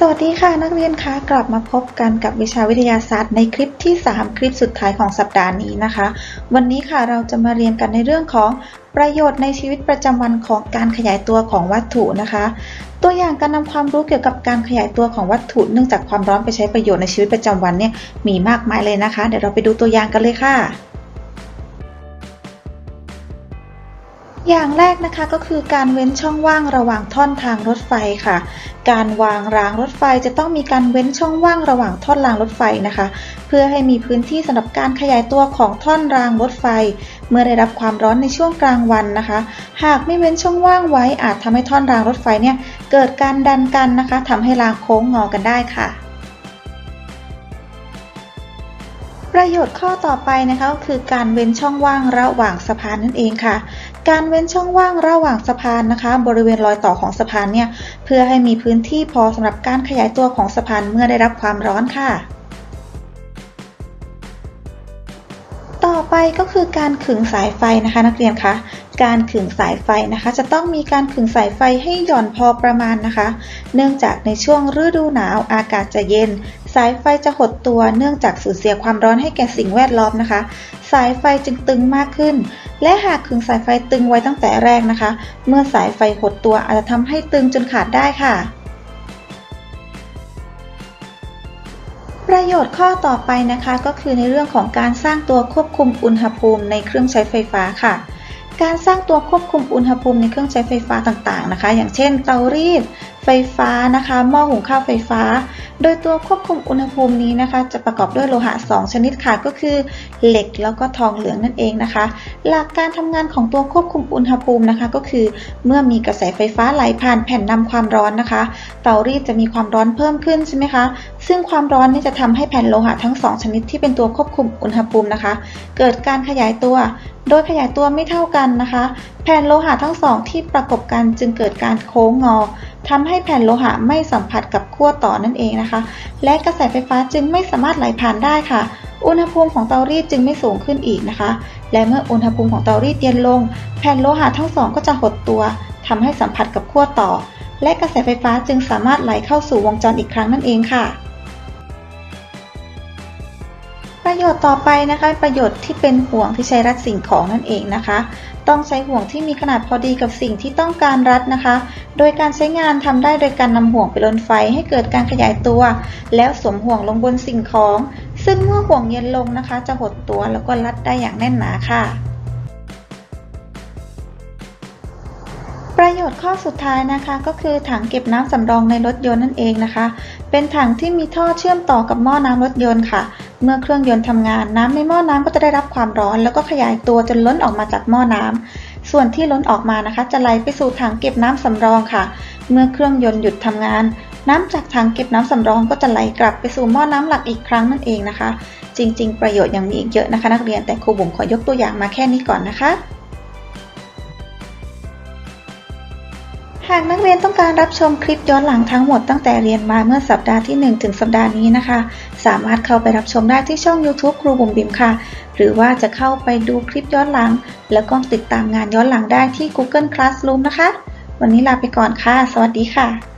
สวัสดีค่ะนักเรียนคะกลับมาพบกันกับวิชาวิทยาศาสตร์ในคลิปที่ 3 คลิปสุดท้ายของสัปดาห์นี้นะคะ วันนี้ค่ะเราจะมาเรียนกันในเรื่องของประโยชน์ในชีวิตประจำวันของการขยายตัวของวัตถุนะคะ ตัวอย่างการนำความรู้เกี่ยวกับการขยายตัวของวัตถุ เนื่องจากความร้อนไปใช้ประโยชน์ในชีวิตประจำวันเนี่ยมีมากมายเลยนะคะ เดี๋ยวเราไปดูตัวอย่างกันเลยค่ะ อย่างแรกนะคะก็คือการเว้นช่องว่างระหว่างท่อนทางรถไฟค่ะ การวางรางรถไฟจะต้องมีการเว้นช่องว่างระหว่างท่อนรางรถไฟนะคะ เพื่อให้มีพื้นที่สำหรับการขยายตัวของท่อนรางรถไฟ เมื่อได้รับความร้อนในช่วงกลางวันนะคะ หากไม่เว้นช่องว่างไว้อาจทำให้ท่อนรางรถไฟเนี่ยเกิดการดันกันนะคะทำให้รางโค้งงอกันได้ค่ะประโยชน์ข้อต่อไปนะคะก็คือการเว้นช่องว่างระหว่างสะพานนั่นเองค่ะ การเว้นช่องว่างระหว่างสะพานนะคะ บริเวณรอยต่อของสะพานเนี่ยเพื่อให้มีพื้นที่พอสำหรับการขยายตัวของสะพานเมื่อได้รับความร้อนค่ะ ต่อไปก็คือการขึงสายไฟนะคะ นักเรียนคะการขึงสายไฟนะคะ จะต้องมีการขึงสายไฟให้หย่อนพอประมาณนะคะ เนื่องจากในช่วงฤดูหนาวอากาศจะเย็น สายไฟจะหดตัวเนื่องจากสูญเสียความร้อนให้แก่สิ่งแวดล้อมนะคะ สายไฟจึงตึงมากขึ้น และหากขึงสายไฟตึงไว้ตั้งแต่แรกนะคะ เมื่อสายไฟหดตัวอาจจะทำให้ตึงจนขาดได้ค่ะ ประโยชน์ข้อต่อไปนะคะก็คือในเรื่องของการสร้างตัวควบคุมอุณหภูมิในเครื่องใช้ไฟฟ้าค่ะการสร้างตัวควบคุมอุณหภูมิในเครื่องใช้ไฟฟ้าต่างๆนะคะ อย่างเช่น เตารีด ไฟฟ้านะคะหม้อหุงข้าวไฟฟ้า โดยตัวควบคุมอุณหภูมินี้นะคะ จะประกอบด้วยโลหะ 2 ชนิดค่ะก็คือ เหล็กแล้วก็ทองเหลืองนั่นเองนะคะ หลักการทำงานของตัวควบคุมอุณหภูมินะคะ ก็คือเมื่อมีกระแสไฟฟ้าไหลผ่านแผ่นนำความร้อนนะคะ เตารีดจะมีความร้อนเพิ่มขึ้นใช่ไหมคะ ซึ่งความร้อนนี่จะทำให้แผ่นโลหะทั้ง 2 ชนิดที่เป็นตัวควบคุมอุณหภูมินะคะ เกิดการขยายตัว โดยขยายตัวไม่เท่ากันนะคะ แผ่นโลหะทั้งสองที่ประกบกันจึงเกิดการโค้งงอทำให้แผ่นโลหะไม่สัมผัสกับขั้วต่อนั่นเองนะคะ และกระแสไฟฟ้าจึงไม่สามารถไหลผ่านได้ค่ะ อุณหภูมิของเตารีดจึงไม่สูงขึ้นอีกนะคะ และเมื่ออุณหภูมิของเตารีดเย็นลง แผ่นโลหะทั้งสองก็จะหดตัวทำให้สัมผัสกับขั้วต่อและกระแสไฟฟ้าจึงสามารถไหลเข้าสู่วงจรอีกครั้งนั่นเองค่ะ ประโยชน์ต่อไปนะคะ ประโยชน์ที่เป็นห่วงที่ใช้รัดสิ่งของนั่นเองนะคะ ต้องใช้ห่วงที่มีขนาดพอดีกับสิ่งที่ต้องการรัดนะคะ โดยการใช้งานทำได้โดยการนำห่วงไปลนไฟให้เกิดการขยายตัว แล้วสวมห่วงลงบนสิ่งของ ซึ่งเมื่อห่วงเย็นลงนะคะ จะหดตัวแล้วก็รัดได้อย่างแน่นหนาค่ะ ประโยชน์ข้อสุดท้ายนะคะ ก็คือถังเก็บน้ำสำรองในรถยนต์นั่นเองนะคะ เป็นถังที่มีท่อเชื่อมต่อกับหม้อน้ำรถยนต์ค่ะ เมื่อเครื่องยนต์ทำงานน้ำในหม้อน้ำก็จะได้รับความร้อน แล้วก็ขยายตัวจนล้นออกมาจากหม้อน้ำส่วนที่ล้นออกมานะคะ จะไหลไปสู่ถังเก็บน้ำสำรองค่ะ เมื่อเครื่องยนต์หยุดทำงาน น้ำจากถังเก็บน้ำสำรองก็จะไหลกลับไปสู่หม้อน้ำหลักอีกครั้งนั่นเองนะคะ จริง ๆ ประโยชน์ยังมีอีกเยอะนะคะ นักเรียนแต่ครูบุ๋มขอยกตัวอย่างมาแค่นี้ก่อนนะคะ หากนักเรียนต้องการรับชมคลิปย้อนหลังทั้งหมดตั้งแต่เรียนมาเมื่อสัปดาห์ที่ 1 ถึงสัปดาห์นี้นะคะ สามารถเข้าไปรับชมได้ที่ช่อง YouTube ครูบุ๋มบิมค่ะ หรือว่าจะเข้าไปดูคลิปย้อนหลัง แล้วก็ติดตามงานย้อนหลังได้ที่ Google Classroom นะคะ วันนี้ลาไปก่อนค่ะ สวัสดีค่ะ